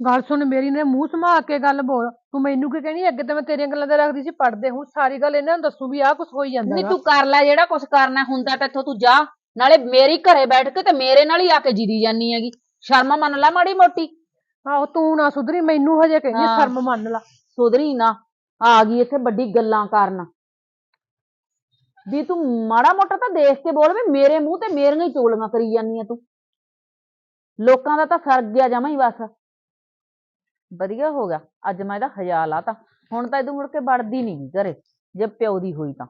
ਗੱਲ ਸੁਣ ਮੇਰੀ ਨੇ ਮੂੰਹ ਸਮਾ ਕੇ ਗੱਲ ਬੋਲ। ਤੂੰ ਮੈਨੂੰ ਕੀ ਕਹਿਣੀ ਅੱਗੇ ਤੇ ਮੈਂ ਤੇਰੀਆਂ ਗੱਲਾਂ ਤੇ ਰੱਖਦੀ ਸੀ ਪੜਦੇ ਹੁਣ ਸਾਰੀ ਗੱਲ ਇਹਨਾਂ ਨੂੰ ਦੱਸੂ ਵੀ ਆਹ ਕੁਝ ਹੋਈ ਜਾਂਦਾ ਨਹੀਂ। ਤੂੰ ਕਰ ਲੈ ਜਿਹੜਾ ਕੁਝ ਕਰਨਾ ਹੁੰਦਾ ਤੇ ਇੱਥੋਂ ਤੂੰ ਜਾ। ਨਾਲੇ ਮੇਰੀ ਘਰੇ ਬੈਠ ਕੇ ਤੇ ਮੇਰੇ ਨਾਲ ਹੀ ਆ ਕੇ ਜਿਰੀ ਜਾਨੀ ਹੈਗੀ। ਸ਼ਰਮ ਮੰਨ ਲੈ ਮਾੜੀ ਮੋਟੀ। ਆਹੋ ਤੂੰ ਨਾ ਸੁਧਰੀ ਮੈਨੂੰ ਹਜੇ ਕਹਿੰਦੀ ਹਾਂ। ਸ਼ਰਮ ਮੰਨ ਲਾ। ਸੁਧਰੀ ਨਾ। ਆ ਗਈ ਇੱਥੇ ਵੱਡੀ ਗੱਲਾਂ ਕਰਨ। ਵੀ ਤੂੰ ਮਾੜਾ ਮੋਟਾ ਤਾਂ ਦੇਖ ਕੇ ਬੋਲ ਵੀ ਮੇਰੇ ਮੂੰਹ ਤੇ ਮੇਰੀਆਂ ਹੀ ਚੋਲੀਆਂ ਕਰੀ ਜਾਂਦੀ ਆ ਤੂੰ। ਲੋਕਾਂ ਦਾ ਤਾਂ ਸਰ ਗਿਆ ਜਮਾ ਹੀ ਬਸ। ਵਧੀਆ ਹੋ ਗਿਆ ਅੱਜ ਮੈਂ ਇਹਦਾ ਹਜਾ ਲਾਤਾ ਹੁਣ ਤਾਂ ਇਹਦੋਂ ਮੁੜ ਕੇ ਵੜਦੀ ਨਹੀਂ ਘਰੇ ਜੇ ਪਿਓ ਦੀ ਹੋਈ ਤਾਂ।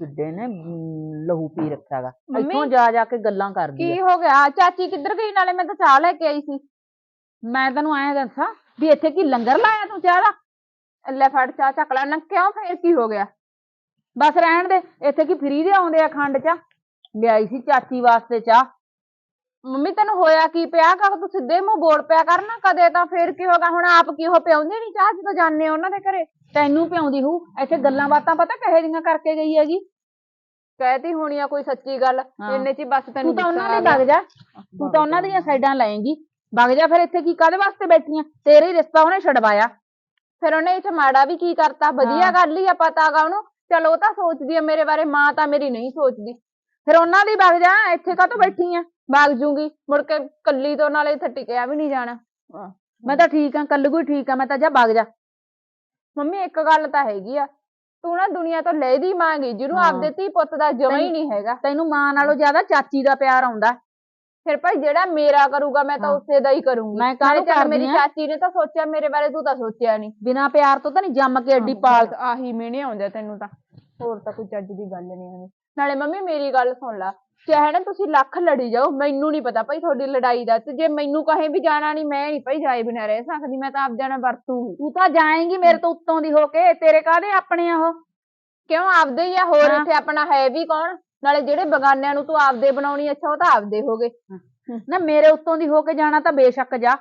ਕਿੱਡੇ ਨੇ ਲਹੂ ਪੀ ਰੱਖਿਆਗਾ? ਇੱਥੋਂ ਜਾ ਜਾ ਕੇ ਗੱਲਾਂ ਕਰਦੀ ਆ। ਕੀ ਹੋ ਗਿਆ? ਚਾਚੀ ਕਿੱਧਰ ਗਈ? ਨਾਲੇ ਮੈਂ ਤਾਂ ਚਾਹ ਲੈ ਕੇ ਆਈ ਸੀ। ਮੈਂ ਤੈਨੂੰ ਐਂ ਦੱਸਾਂ ਵੀ ਇੱਥੇ ਕੀ ਲੰਗਰ ਲਾਇਆ ਤੂੰ ਚਾਹ ਦਾ? ਲੈ ਫੜ ਚਾਹ ਚੱਕ ਲੈ। ਨਾ ਕਿਉਂ ਫੇਰ ਕੀ ਹੋ ਗਿਆ? ਬਸ ਰਹਿਣ ਦੇ ਇੱਥੇ ਕੀ ਫਰੀ ਦੇ ਆਉਂਦੇ ਆ ਖੰਡ ਚ ਲਿਆਈ ਸੀ ਚਾਚੀ ਵਾਸਤੇ ਚਾਹ। ਮੰਮੀ ਤੈਨੂੰ ਹੋਇਆ ਕੀ ਪਿਆ? ਕਾ ਤੂੰ ਸਿੱਧੇ ਮੂੰਹ ਬੋਲ ਪਿਆ ਕਰ ਨਾ? ਕਦੇ ਤਾਂ ਫੇਰ ਕੀ ਹੋਗਾ? ਹੁਣ ਆਪ ਕੀ ਉਹ ਪਿਆਉਂਦੇ ਨਹੀਂ ਚਾਹ ਜਦੋਂ ਜਾਂਦੇ ਆ ਉਹਨਾਂ ਦੇ ਘਰੇ? ਤੈਨੂੰ ਪਿਆਉਂਦੀ ਹੂ ਇੱਥੇ ਗੱਲਾਂ ਬਾਤਾਂ ਪਤਾ ਕਿਹੋ ਜਿਹੀਆਂ ਕਰਕੇ ਗਈ ਹੈਗੀ? ਕਹਿਤੀ ਹੋਣੀ ਆ ਕੋਈ ਸੱਚੀ ਗੱਲ। ਇੰਨੇ ਚ ਹੀ ਬਸ ਤੈਨੂੰ ਤੂੰ ਤਾਂ ਉਹਨਾਂ ਦੇ ਆ। ਵਗ ਜਾ। ਤੂੰ ਤਾਂ ਉਹਨਾਂ ਦੀਆਂ ਸਾਈਡਾਂ ਲਾਏਂਗੀ। ਵਗ ਜਾ ਫਿਰ ਇੱਥੇ ਕੀ ਕਾਦੇ ਵਾਸਤੇ ਬੈਠੀਆਂ? ਤੇਰੇ ਹੀ ਰਿਸ਼ਤਾ ਉਹਨੇ ਛਡਵਾਇਆ। ਫਿਰ ਉਹਨੇ ਇੱਥੇ ਮਾੜਾ ਵੀ ਕੀ ਕਰਤਾ? ਵਧੀਆ। ਗੱਲ ਹੀ ਆ ਪਤਾ ਗਾ ਉਹਨੂੰ। ਚਲ ਉਹ ਤਾਂ ਸੋਚਦੀ ਆ ਮੇਰੇ ਬਾਰੇ ਮਾਂ ਤਾਂ ਮੇਰੀ ਨਹੀਂ ਸੋਚਦੀ। ਫਿਰ ਉਹਨਾਂ ਦੀ ਵਗ ਜਾ ਇੱਥੇ ਕਾਹਤੋਂ ਬੈਠੀ ਆ? ਭਾਗ ਜੂੰਗੀ ਮੁੜ ਕੇ ਕੱਲੀ ਤੋਂ ਨਾਲੇ ਇੱਥੇ ਟਿਕਿਆ ਵੀ ਨਹੀਂ ਜਾਣਾ। ਮੈਂ ਤਾਂ ਠੀਕ ਆ ਕੱਲ ਕੋਈ ਠੀਕ ਆ ਮੈਂ ਤਾਂ ਜਾ ਵਗ ਜਾ। ਮੰਮੀ ਇੱਕ ਗੱਲ ਤਾਂ ਹੈਗੀ ਆ ਤੂੰ ਨਾ ਦੁਨੀਆ ਤੋਂ ਲੈ ਦੀ ਮੰਗੀ ਜਿਹਨੂੰ ਹਾਂ। ਆਪਦੇ ਧੀ ਪੁੱਤ ਦਾ ਜਮਾ ਹੀ ਨਹੀਂ ਹੈਗਾ। ਤੈਨੂੰ ਮਾਂ ਨਾਲੋਂ ਜ਼ਿਆਦਾ ਚਾਚੀ ਦਾ ਪਿਆਰ ਆਉਂਦਾ। ਫਿਰ ਭਾਈ ਜਿਹੜਾ ਮੇਰਾ ਕਰੂਗਾ ਮੈਂ ਤਾਂ ਹਾਂ। ਉਸੇ ਦਾ ਹੀ ਕਰੂੰਗੀ। ਮੈਂ ਨਾਲੇ ਕਾਹਨੂੰ ਚੱਲ ਮੇਰੀ ਆਂ? ਚਾਚੀ ਨੇ ਤਾਂ ਸੋਚਿਆ ਮੇਰੇ ਬਾਰੇ ਤੂੰ ਤਾਂ ਸੋਚਿਆ ਨਹੀਂ। ਬਿਨਾ ਪਿਆਰ ਤੋਂ ਤਾਂ ਨਹੀਂ ਜੰਮ ਕੇ ਐਡੀ ਪਾਲ ਆਹੀ ਮਿਹਣੇ ਆਉਂਦੇ ਤੈਨੂੰ ਤਾਂ। ਹੋਰ ਤਾਂ ਕੋਈ ਚੱਜ ਦੀ ਗੱਲ ਨਹੀਂ ਹੁੰਦੀ ਨਾਲੇ ਮੰਮੀ ਮੇਰੀ ਗੱਲ ਸੁਣ ਲਾ। ਚਾਹੇ ਨਾ ਤੁਸੀਂ ਲੱਖ ਲੜੀ ਜਾਓ ਮੈਨੂੰ ਨਹੀਂ ਪਤਾ ਭਾਈ ਤੁਹਾਡੀ ਲੜਾਈ ਦਾ ਤੇ ਜੇ ਮੈਨੂੰ ਕਹੇ ਵੀ ਜਾਣਾ ਨਹੀਂ ਮੈਂ ਨਹੀਂ ਭਾਈ ਜਾਏ ਬਿਨਾ ਰਹਿ ਸਕਦੀ ਮੈਂ ਤਾਂ ਆਪ ਜਾਣਾ ਵਰਤੂਗੀ। ਤੂੰ ਤਾਂ ਜਾਏਂਗੀ ਮੇਰੇ ਤੋਂ ਉੱਤੋਂ ਦੀ ਹੋ ਕੇ ਤੇਰੇ ਕਾਹਦੇ ਆਪਣੇ ਆ ਉਹ? ਕਿਉਂ ਆਪਦੇ ਹੀ ਆ ਹੋਰ ਹਾਂ। ਇੱਥੇ ਆਪਣਾ ਹੈ ਵੀ ਕੌਣ? ਨਾਲੇ ਜਿਹੜੇ ਬਗਾਨਿਆਂ ਨੂੰ ਤੂੰ ਆਪਦੇ ਬਣਾਉਣੀ ਅੱਛਾ ਉਹ ਤਾਂ ਆਪਦੇ ਹੋ ਗਏ। ਨਾ ਮੇਰੇ ਉੱਤੋਂ ਦੀ ਹੋ ਕੇ ਜਾਣਾ ਤਾਂ ਬੇਸ਼ੱਕ ਜਾ।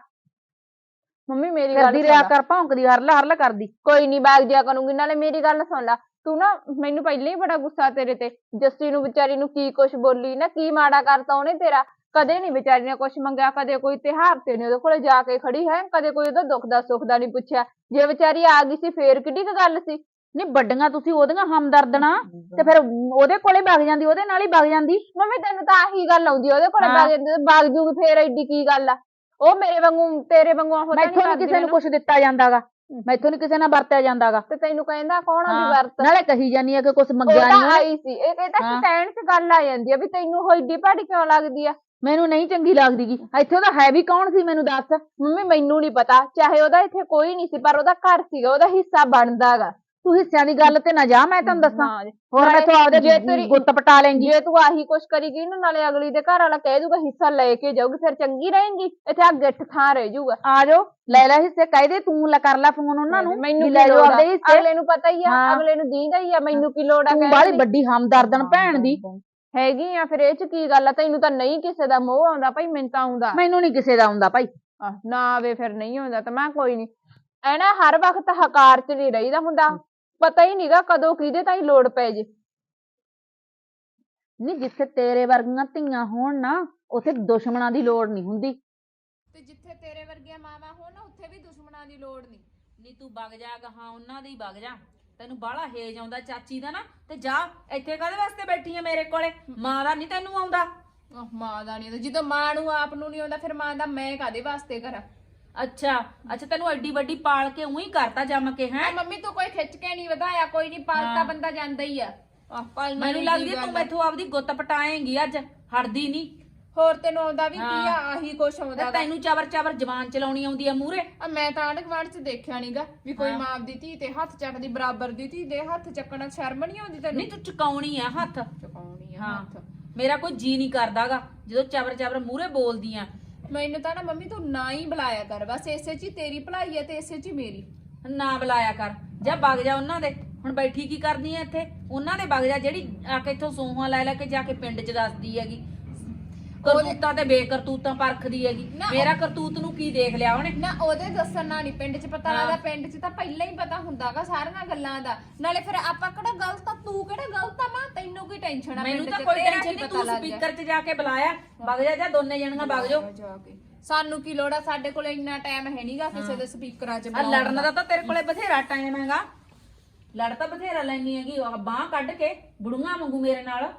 ਮੰਮੀ ਮੇਰੀ ਗੱਲ ਕਰਦੀ ਸੁਣ ਰਿਆ ਲਾ। ਕਰ ਭੌਂਕਦੀ ਹਰਲਾ ਹਰਲਾ ਕਰਦੀ। ਕੋਈ ਨਹੀਂ ਬਾਗ ਜਿਆ ਕਰੂੰਗੀ ਨਾਲੇ ਮੇਰੀ ਗੱਲ ਸੁਣ ਲੈ। ਤੂੰ ਨਾ ਮੈਨੂੰ ਪਹਿਲਾਂ ਹੀ ਬੜਾ ਗੁੱਸਾ ਤੇਰੇ ਤੇ। ਜੱਸੀ ਨੂੰ ਵਿਚਾਰੀ ਨੂੰ ਕੀ ਕੁਛ ਬੋਲੀ ਨਾ ਕੀ ਮਾੜਾ ਕਰਤਾ ਉਹਨੇ ਤੇਰਾ? ਕਦੇ ਨਹੀਂ ਵਿਚਾਰੀ ਨੇ ਕੁਛ ਮੰਗਿਆ ਕਦੇ ਕੋਈ ਤਿਉਹਾਰ ਤੇ ਨਹੀਂ ਉਹਦੇ ਕੋਲੇ ਜਾ ਕੇ ਖੜੀ ਹੈ ਕਦੇ ਕੋਈ ਉਹਦਾ ਦੁੱਖ ਦਾ ਸੁੱਖ ਦਾ ਨਹੀਂ ਪੁੱਛਿਆ। ਜੇ ਵਿਚਾਰੀ ਆ ਗਈ ਸੀ ਫੇਰ ਕਿੱਡੀ ਕੁ ਗੱਲ ਸੀ? ਨਹੀਂ ਵੱਡੀਆਂ ਤੁਸੀਂ ਉਹਦੀਆਂ ਹਮਦਰਦਣਾ ਤੇ ਫਿਰ ਉਹਦੇ ਕੋਲੇ ਵਗ ਜਾਂਦੀ ਉਹਦੇ ਨਾਲ ਹੀ ਵਗ ਜਾਂਦੀ? ਮੰਮੀ ਤੈਨੂੰ ਤਾਂ ਆਹੀ ਗੱਲ ਆਉਂਦੀ ਆ, ਉਹਦੇ ਕੋਲੇ ਹਾਂ। ਬਾਗ ਜਾਂਦੇ ਬਾਗ ਜੂਗੀ ਫੇਰ ਐਡੀ ਕੀ ਗੱਲ ਆ? ਉਹ ਮੇਰੇ ਵਾਂਗੂ ਤੇਰੇ ਵਾਂਗੂ ਉਹ ਤਾਂ ਨਹੀਂ ਮੈਥੋਂ ਨੀ ਕਰਦੀ ਕਿਸੇ ਨੂੰ। ਕੁਝ ਦਿੱਤਾ ਜਾਂਦਾਗਾ। ਮੈਥੋਂ ਨੀ ਕਿਸੇ ਨਾਲ ਵਰਤਿਆ ਜਾਂਦਾਗਾ। ਤੇ ਤੈਨੂੰ ਕਹਿੰਦਾ ਕੌਣ ਆ ਵੀ ਵਰਤ? ਨਾਲੇ ਕਹੀ ਜਾਨੀ ਆ ਕਿ ਕੁਝ ਉਹ ਮੰਗਿਆ ਤਾਂ ਨਹੀਂ ਆਈ ਸੀ। ਇਹ ਇਹ ਤਾਂ ਹਾਂ। ਸਟੈਂਡ 'ਚ ਗੱਲ ਆ ਜਾਂਦੀ ਆ ਵੀ ਤੈਨੂੰ ਉਹ ਏਡੀ ਭੈੜੀ ਕਿਉਂ ਲੱਗਦੀ ਆ? ਮੈਨੂੰ ਨਹੀਂ ਚੰਗੀ ਲੱਗਦੀਗੀ। ਇੱਥੇ ਉਹਦਾ ਹੈ ਵੀ ਕੌਣ ਸੀ ਮੈਨੂੰ ਦੱਸ? ਮੰਮੀ ਮੈਨੂੰ ਨਹੀਂ ਪਤਾ। ਚਾਹੇ ਉਹਦਾ ਇੱਥੇ ਕੋਈ ਨਹੀਂ ਸੀ ਪਰ ਉਹਦਾ ਘਰ ਸੀਗਾ ਉਹਦਾ ਹਿੱਸਾ ਬਣਦਾਗਾ। ਤੂੰ ਹਿੱਸਿਆਂ ਦੀ ਗੱਲ ਤੇ ਨਾ ਜਾ ਮੈਂ ਤੈਨੂੰ ਦੱਸਾਂ। ਹੋਰ ਨਾਲੇ ਮੈਥੋਂ ਆਪਦੇ ਜੇ ਤੇਰੀ- ਗੁੱਟ ਪਟਾ ਲੈਂਗੀ। ਜੇ ਤੂੰ ਆਹੀ ਕੁਛ ਕਰੀ ਗਈ ਨਾ ਨਾਲੇ ਅਗਲੀ ਦੇ ਘਰ ਵਾਲਾ ਕਹਿ ਦੂਗਾ ਹਿੱਸਾ ਲੈ ਕੇ ਜਾਊਗੀ ਫਿਰ ਚੰਗੀ ਰਹੇਂਗੀ। ਇੱਥੇ ਆ ਗਿੱਠ ਥਾਂ ਰਹਿ ਜਾਊਗਾ ਆ ਜਾਓ ਲੈ ਲੈ ਹਿੱਸੇ ਕਹਿ ਤੂੰ ਲੈ ਕਰ ਲੈ ਫੋਨ ਉਹਨਾਂ ਨੂੰ ਮੈਨੂੰ ਵੀ ਲੈ ਜਾਓ? ਆਪਦੇ ਹਿੱਸੇ। ਅਗਲੇ ਨੂੰ ਪਤਾ ਹੀ ਆ ਹਾਂ। ਅਗਲੇ ਨੂੰ ਦੀਂਦਾ ਹੀ ਆ ਮੈਨੂੰ ਕੀ ਲੋੜ ਆ ਤੂੰ ਕਹਿਣ ਦੀ? ਵੱਡੀ ਹਮਦਰਦਨ ਭੈਣ ਦੀ। ਹੈਗੀ ਆ ਫਿਰ ਇਹ ਚ ਕੀ ਗੱਲ ਆ? ਤੈਨੂੰ ਤਾਂ ਨਹੀਂ ਕਿਸੇ ਦਾ ਮੋਹ ਆਉਂਦਾ ਭਾਈ ਮੈਨੂੰ ਤਾਂ ਆਉਂਦਾ। ਮੈਨੂੰ ਨਹੀਂ ਕਿਸੇ ਦਾ ਆਉਂਦਾ ਭਾਈ। ਆਹ, ਨਾ ਆਵੇ ਫਿਰ ਨਹੀਂ ਆਉਂਦਾ ਤਾਂ ਮੈਂ ਕੋਈ ਨਹੀਂ। ਐ ਨਾ ਹਰ ਵਕਤ ਹਕਾਰ ਚ ਨਹੀਂ ਰਹੀਦਾ ਹੁੰਦਾ। ਪਤਾ ਹੀ ਨਹੀਂਗਾ ਕਦੋਂ ਕਿਹਦੇ ਤਾਈ ਲੋੜ ਪੈ ਜੇ। ਨਹੀਂ ਜਿੱਥੇ ਤੇਰੇ ਵਰਗੀਆਂ ਧੀਆਂ ਹੋਣ ਨਾ ਉੱਥੇ ਦੁਸ਼ਮਣਾਂ ਦੀ ਲੋੜ ਨਹੀਂ ਹੁੰਦੀ। ਤੇ ਜਿੱਥੇ ਤੇਰੇ ਵਰਗੀਆਂ ਮਾਵਾਂ ਹੋਣ ਨਾ ਉੱਥੇ ਵੀ ਦੁਸ਼ਮਣਾਂ ਦੀ ਲੋੜ ਨਹੀਂ। ਨੀ ਤੂੰ ਵਗ ਜਾ ਗਾਹਾਂ ਉਹਨਾਂ ਦੇ ਹੀ ਵਗ ਜਾ। ਤੈਨੂੰ ਬਾਹਲਾ ਹੇਜ ਆਉਂਦਾ ਚਾਚੀ ਦਾ ਨਾ ਤੇ ਜਾ ਇੱਥੇ ਕਾਹਦੇ ਵਾਸਤੇ ਬੈਠੀ ਆ ਮੇਰੇ ਕੋਲੇ? ਮਾਂ ਦਾ ਨਹੀਂ ਤੈਨੂੰ ਆਉਂਦਾ। ਆਹ, ਮਾਂ ਦਾ ਨਹੀਂ ਜਦੋਂ ਮਾਂ ਨੂੰ ਆਪ ਨੂੰ ਨਹੀਂ ਆਉਂਦਾ ਫਿਰ ਮਾਂ ਦਾ ਮੈਂ ਕਾਦੇ ਵਾਸਤੇ ਕਰਾਂ? ਅੱਛਾ ਅੱਛਾ ਤੈਨੂੰ ਐਡੀ ਵੱਡੀ ਪਾਲ ਕੇ ਉਹੀ ਕਰਤਾ ਜੰਮ ਕੇ ਹੈ ਆ ਮੰਮੀ ਤੂੰ ਕੋਈ ਖਿੱਚ ਕੇ ਨਹੀਂ ਵਧਾਇਆ ਕੋਈ ਨਹੀਂ ਪਾਲਤਾ ਹਾਂ। ਬੰਦਾ ਜਾਂਦਾ ਹੀ ਆ ਆਹ ਪਾਲਣਾ ਮੈਨੂੰ ਲੱਗਦੀ ਤੂੰ ਆ। ਮੈਥੋਂ ਆਪਦੀ ਗੁੱਤ ਪਟਾਏਂਗੀ ਅੱਜ ਹਟਦੀ ਨਹੀਂ ਹੋਰ ਤੈਨੂੰ ਆਉਂਦਾ ਵੀ ਕੀ ਆ ਹਾਂ। ਆਹੀ ਕੁਛ ਆਉਂਦਾ। ਤੈਨੂੰ ਚਵਰ ਚਵਰ ਜ਼ਬਾਨ ਚਲਾਉਣੀ ਆਉਂਦੀ ਆ ਮੂਰੇ ਆ ਮੈਂ ਤਾਂ ਆਂਢ ਗੁਆਂਢ ਚ ਦੇਖਿਆ ਨਹੀਂਗਾ ਵੀ ਕੋਈ ਹਾਂ। ਮਾਂ ਦੀ ਧੀ ਤੇ ਹੱਥ ਚੱਕਦੀ ਬਰਾਬਰ ਦੀ ਧੀ ਦੇ ਹੱਥ ਚੱਕਣਾ ਸ਼ਰਮ ਨਹੀਂ ਆਉਂਦੀ ਤੈਨੂੰ ਨਹੀਂ ਤੂੰ ਚੁਕਾਉਣੀ ਆ ਹੱਥ ਚੁਕਾਉਣੀ ਆ ਹਾਂ ਹੱਥ ਮੇਰਾ ਕੋਈ ਜੀ ਨਹੀਂ ਕਰਦਾਗਾ ਜਦੋਂ ਚਵਰ ਚਵਰ ਮੂਰੇ ਬੋਲਦੀ ਆ ਮੈਨੂੰ ਤਾਂ ਨਾ ਮੰਮੀ ਤੂੰ ਨਾ ਹੀ ਬੁਲਾਇਆ ਕਰ, ਬਸ ਇਸੇ ਚ ਹੀ ਤੇਰੀ ਭਲਾਈ ਹੈ ਤੇ ਇਸੇ ਚ ਹੀ ਮੇਰੀ। ਨਾ ਬੁਲਾਇਆ ਕਰ, ਜਾਂ ਵਗ ਜਾ ਉਹਨਾਂ ਦੇ। ਹੁਣ ਬੈਠੀ ਕੀ ਕਰਦੀ ਐ ਇੱਥੇ? ਉਹਨਾਂ ਦੇ ਵਗ ਜਾ, ਜਿਹੜੀ ਆ ਕੇ ਇੱਥੋਂ ਸੂਹਾਂ ਲੈ ਲੈ ਕੇ ਜਾ ਕੇ ਪਿੰਡ 'ਚ ਦੱਸਦੀ ਹੈਗੀ। ਕਰਤੂਤਾਂ ਤੇ ਬੇਕਰਤੂਤਾਂ ਪਰਖਦੀ ਹੈਗੀ। ਨਾ ਉਹ- ਮੇਰਾ ਕਰਤੂਤ ਨੂੰ ਕੀ ਦੇਖ ਲਿਆ ਉਹਨੇ? ਨਾ ਉਹਦੇ ਦੱਸਣ ਨਾਲ ਨਹੀਂ ਪਿੰਡ 'ਚ ਪਤਾ ਹਾਂ। ਲੱਗਦਾ ਪਿੰਡ 'ਚ ਤਾਂ ਪਹਿਲਾਂ ਹੀ ਪਤਾ ਹੁੰਦਾਗਾ ਸਾਰੀਆਂ ਗੱਲਾਂ ਦਾ। ਨਾਲੇ ਫਿਰ ਆਪਾਂ ਕਿਹੜਾ ਗਲਤ ਆ ਤੂੰ ਕਿਹੜਾ ਗਲਤ ਆ ਮਾਂ? ਤੈਨੂੰ ਕੀ ਟੈਨਸ਼ਨ ਆ ਮੈਨੂੰ ਪਿੰਡ ਤਾਂ 'ਚ? ਕੋਈ ਤੇਰਾ ਟੈਨਸ਼ਨ ਕੀ ਨਹੀਂ ਪਤਾ ਤੂੰ ਲੱਗ ਗਿਆ? ਸਪੀਕਰ 'ਚ ਜਾ ਕੇ ਬੁਲਾਇਆ ਵਗ ਜਾ ਜਾਂ ਦੋਨੇ ਜਣੀਆਂ ਵਗ ਜਾਓ। ਜਾ ਕੇ। ਸਾਨੂੰ ਕੀ ਲੋੜ ਆ? ਸਾਡੇ ਕੋਲ ਇੰਨਾ ਟਾਈਮ ਹੈ ਨਹੀਂਗਾ ਕਿਸੇ ਦੇ ਸਪੀਕਰਾਂ 'ਚ ਆ ਬੁਲਾਉਣ ਲੜਨ ਦਾ ਤਾਂ ਤੇਰੇ ਕੋਲੇ ਬਥੇਰਾ ਟਾਈਮ ਹੈਗਾ। ਲੜ ਤਾਂ ਬਥੇਰਾ ਲੈਣੀ ਹੈਗੀ ਆ ਬਾਹ ਕੱਢ ਕੇ ਬੁੜੂਆਂ ਵਾਂਗੂ ਮੇਰੇ ਨਾਲ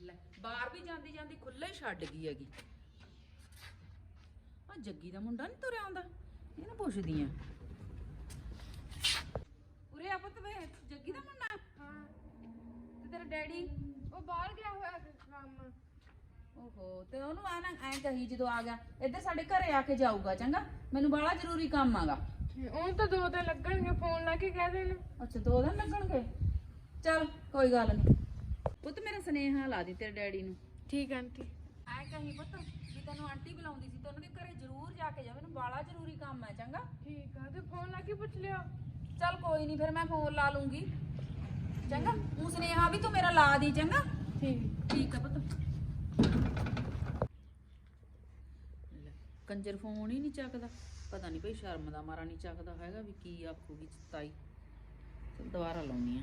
ਲੈ ਬਾਹਰ ਵੀ ਜਾਂਦੀ ਜਾਂਦੀ ਖੁੱਲੇ ਛੱਡ ਗਈ ਹੈਗੀ। ਆ ਜੱਗੀ ਦਾ ਮੁੰਡਾ ਨਹੀਂ ਤੁਰਿਆ ਆਉਂਦਾ ਇਹਨੂੰ ਪੁੱਛਦੀ ਆ। ਉਰੇ ਆ ਪੁੱਤ ਵੇ ਜੱਗੀ ਦਾ ਮੁੰਡਾ? ਹਾਂ ਤੇ ਤੇਰਾ ਡੈਡੀ? ਉਹ ਬਾਹਰ ਗਿਆ ਹੋਇਆ ਕੰਮ ਓਹੋ ਤੇ ਉਹਨੂੰ ਆ ਨਾ ਐਂ ਕਹੀ ਜਦੋਂ ਆ ਗਿਆ ਇੱਧਰ ਸਾਡੇ ਘਰੇ ਆ ਕੇ ਜਾਊਗਾ ਚੰਗਾ? ਮੈਨੂੰ ਬੜਾ ਜ਼ਰੂਰੀ ਕੰਮ ਆਗਾ। ਉਹ ਤਾਂ ਦੋ ਦਿਨ ਲੱਗਣਗੇ ਫੋਨ ਲਾ ਕੇ ਕਹਿ ਦੇਣ। ਅੱਛਾ ਦੋ ਦਿਨ ਲੱਗਣਗੇ? ਚਲ ਕੋਈ ਗੱਲ ਨਹੀਂ ਪੁੱਤ ਮੇਰਾ ਸੁਨੇਹਾ ਲਾ ਦੀ ਤੇਰੇ ਡੈਡੀ ਨੂੰ। ਠੀਕ ਆਂਟੀ। ਐਂ ਕਹੀ ਪੁੱਤ ਵੀ ਤੈਨੂੰ ਆਂਟੀ ਬੁਲਾਉਂਦੀ ਸੀ ਤੇ ਉਹਨਾਂ ਦੇ ਘਰੇ ਜ਼ਰੂਰ ਜਾ ਕੇ ਜਾ ਮੈਨੂੰ ਬੜਾ ਜ਼ਰੂਰੀ ਕੰਮ ਹੈ ਚੰਗਾ? ਠੀਕ ਆ ਤੇ ਫੋਨ ਲਾ ਕੇ ਪੁੱਛ ਲਿਓ। ਚਲ ਕੋਈ ਨਹੀਂ ਫਿਰ ਮੈਂ ਫੋਨ ਲਾ ਲੂੰਗੀ। ਚੰਗਾ ਉਹ ਸੁਨੇਹਾ ਵੀ ਤੂੰ ਮੇਰਾ ਲਾ ਦੀ ਚੰਗਾ? ਠੀਕ। ਠੀਕ ਆ ਪੁੱਤ। ਲੈ, ਕੰਜਰ ਫੋਨ ਹੀ ਨਹੀਂ ਚੱਕਦਾ। ਪਤਾ ਨਹੀਂ ਭਈ ਸ਼ਰਮ ਦਾ ਮਾਰਾ ਨਹੀਂ ਚੱਕਦਾ ਹੈਗਾ ਵੀ ਕੀ ਆਖੂਗੀ ਤਾਈ। ਚਲ ਦੁਬਾਰਾ ਲਾਉਣੀ ਆ।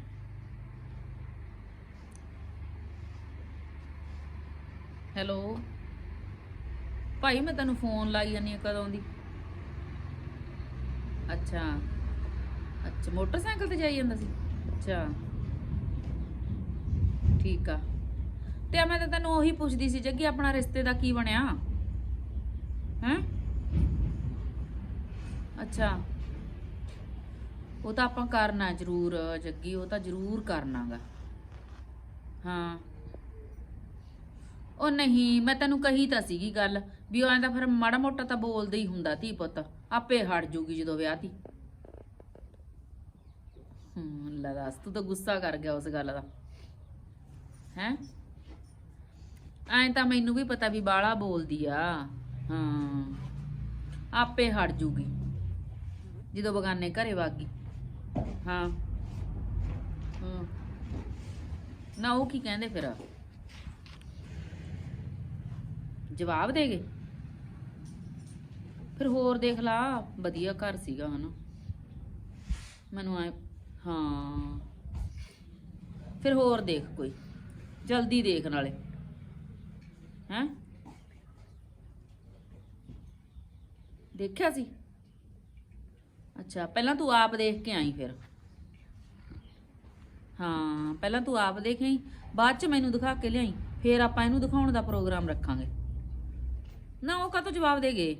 ਹੈਲੋ। ਭਾਈ, ਮੈਂ ਤੈਨੂੰ ਫੋਨ ਲਾਈ ਜਾਨੀ ਆ ਕਦੋਂ ਦੀ? ਅੱਛਾ। ਅੱਛਾ, ਮੋਟਰਸਾਈਕਲ ਤੇ ਜਾਈ ਜਾਂਦਾ ਸੀ? ਅੱਛਾ। ਠੀਕ ਆ। ਤੇ ਮੈਂ ਤਾਂ ਤੈਨੂੰ ਉਹੀ ਪੁੱਛਦੀ ਸੀ, ਜੱਗੀ, ਆਪਣਾ ਰਿਸ਼ਤੇ ਦਾ ਕੀ ਬਣਿਆ? ਹੈਂ? ਅੱਛਾ। ਉਹ ਤਾਂ ਆਪਾਂ ਕਰਨਾ ਜ਼ਰੂਰ, ਜੱਗੀ, ਉਹ ਤਾਂ ਜ਼ਰੂਰ ਕਰਨਾਗਾ। ਹਾਂ। ਉਹ ਨਹੀਂ, ਮੈਂ ਤੈਨੂੰ ਕਹੀ ਤਾਂ ਸੀਗੀ ਗੱਲ, ਵੀ ਉਹ ਐਂਦਾ ਫਿਰ ਮਾੜਾ ਮੋਟਾ ਤਾਂ ਬੋਲਦਾ ਹੀ ਹੁੰਦਾ ਧੀ ਪੁੱਤ, ਆਪੇ ਹਟ ਜੂਗੀ ਜਦੋਂ ਵਿਆਹ ਤੀ। ਹੂੰ, ਲੈ ਦੱਸ, ਤੂੰ ਤਾਂ ਗੁੱਸਾ ਕਰ ਗਿਆ ਉਸ ਗੱਲ ਦਾ। ਹੈਂ? ਐਂ ਤਾਂ ਮੈਨੂੰ ਵੀ ਪਤਾ ਵੀ ਬਾਲਾ ਬੋਲਦੀ ਆ। ਹਾਂ, ਆਪੇ ਹਟ ਜੂਗੀ, ਜਦੋਂ ਬਗਾਨੇ ਘਰੇ ਵਾਗੀ ਹਾਂ। ਹਾਂ। ਨਾ ਉਹ ਕੀ ਕਹਿੰਦੇ ਫਿਰ? ਜਵਾਬ ਦੇ ਗਏ। ਫਿਰ ਹੋਰ ਦੇਖ ਲਾ, ਵਧੀਆ ਘਰ ਸੀਗਾ ਹਨਾ। ਮੈਨੂੰ ਐ, ਹਾਂ। ਫਿਰ ਹੋਰ ਦੇਖ ਕੋਈ, ਜਲਦੀ ਦੇਖ ਨਾਲੇ। ਹੈਂ? ਦੇਖਿਆ ਸੀ? ਅੱਛਾ, ਪਹਿਲਾਂ ਤੂੰ ਆਪ ਦੇਖ ਕੇ ਆਈ ਫਿਰ। ਹਾਂ, ਪਹਿਲਾਂ ਤੂੰ ਆਪ ਦੇਖ ਆਈ, ਬਾਅਦ ਚ ਮੈਨੂੰ ਦਿਖਾ ਕੇ ਲਿਆਈ, ਫਿਰ ਆਪਾਂ ਇਹਨੂੰ ਦਿਖਾਉਣ ਦਾ ਪ੍ਰੋਗਰਾਮ ਰੱਖਾਂਗੇ। ਨਾ ਉਹ ਕਾਹਤੋਂ ਜਵਾਬ ਦੇ ਗਏ?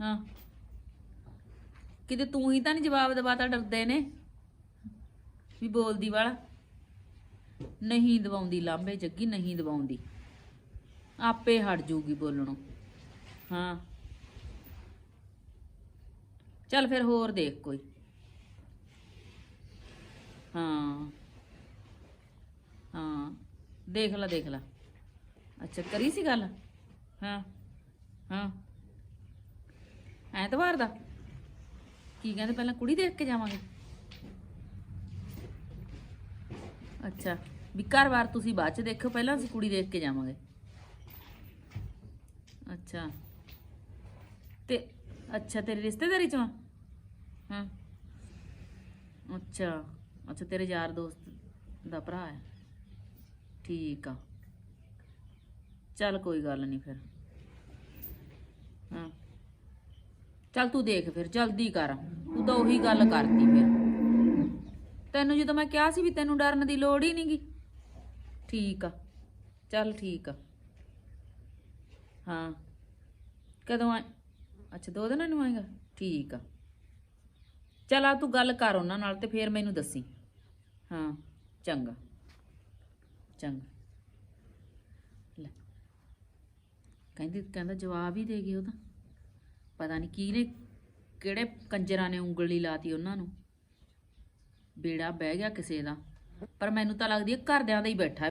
ਹਾਂ। ਕਿਤੇ ਤੂੰ ਹੀ ਤਾਂ ਨਹੀਂ ਜਵਾਬ ਦਵਾਤਾ ਡਰਦੇ ਨੇ? ਵੀ ਬੋਲਦੀ ਵਾਲਾ। ਨਹੀਂ ਦਵਾਉਂਦੀ ਲਾਂਬੇ ਜੱਗੀ ਨਹੀਂ ਦਵਾਉਂਦੀ। ਆਪੇ ਹਟ ਜੂਗੀ ਬੋਲਣੋਂ। ਹਾਂ। ਚੱਲ ਫਿਰ ਹੋਰ ਦੇਖ ਕੋਈ। ਹਾਂ। ਹਾਂ। ਦੇਖ ਲੈ ਦੇਖ ਲੈ। ਅੱਛਾ, ਕਰੀ ਸੀ ਗੱਲ? ਹਾਂ ਹਾਂ। ਐਤਵਾਰ ਦਾ। ਕੀ ਕਹਿੰਦੇ, ਪਹਿਲਾਂ ਕੁੜੀ ਦੇਖ ਕੇ ਜਾਵਾਂਗੇ। ਅੱਛਾ, ਵੀ ਘਰ-ਬਾਰ ਤੁਸੀਂ ਬਾਅਦ ਚ ਦੇਖੋ ਪਹਿਲਾਂ ਅਸੀਂ ਕੁੜੀ ਦੇਖ ਕੇ ਜਾਵਾਂਗੇ। ਅੱਛਾ। ਤੇ, ਅੱਛਾ, ਤੇਰੀ ਰਿਸ਼ਤੇਦਾਰੀ ਚੋਂ? ਹਾਂ। ਅੱਛਾ ਅੱਛਾ, ਤੇਰੇ ਯਾਰ ਦੋਸਤ ਦਾ ਭਰਾ ਹੈ। ਠੀਕ ਆ। ਚੱਲ ਕੋਈ ਗੱਲ ਨਹੀਂ ਫਿਰ। ਹਾਂ। ਚੱਲ ਤੂੰ ਦੇਖ ਫਿਰ, ਜਲਦੀ ਕਰ। ਤੂੰ ਤਾਂ ਉਹੀ ਗੱਲ ਕਰਤੀ ਫਿਰ। ਤੈਨੂੰ ਜਦੋਂ ਮੈਂ ਕਿਹਾ ਸੀ ਵੀ ਤੈਨੂੰ ਡਰਨ ਦੀ ਲੋੜ ਹੀ ਨਹੀਂਗੀ, ਠੀਕ ਆ। ਚੱਲ ਠੀਕ ਆ। ਹਾਂ। ਕਦੋਂ ਆ ਅੱਛਾ, ਦੋ ਦਿਨਾਂ ਨੂੰ ਆਏਗਾ? ਠੀਕ ਆ। ਚੱਲ ਆ ਤੂੰ ਗੱਲ ਕਰ ਉਹਨਾਂ ਨਾਲ ਤੇ ਫੇਰ ਮੈਨੂੰ ਦੱਸੀ। ਹਾਂ, ਚੰਗਾ। ਚੰਗਾ ਲੈ ਕਹਿੰਦੇ, ਕਹਿੰਦਾ ਜਵਾਬ ਹੀ ਦੇ ਗਏ ਉਹ ਤਾਂ ਪਤਾ ਨਹੀਂ ਕੀ ਨੇ ਕਿਹੜੇ ਕੰਜਰਾਂ ਨੇ ਉਂਗਲੀ ਲਾਤੀ ਉਹਨਾਂ ਨੂੰ। ਬੇੜਾ ਬਹਿ ਗਿਆ ਕਿਸੇ ਦਾ। ਪਰ ਮੈਨੂੰ ਤਾਂ ਲੱਗਦੀ ਹੈ ਘਰਦਿਆਂ ਦਾ ਹੀ ਬੈਠਾ।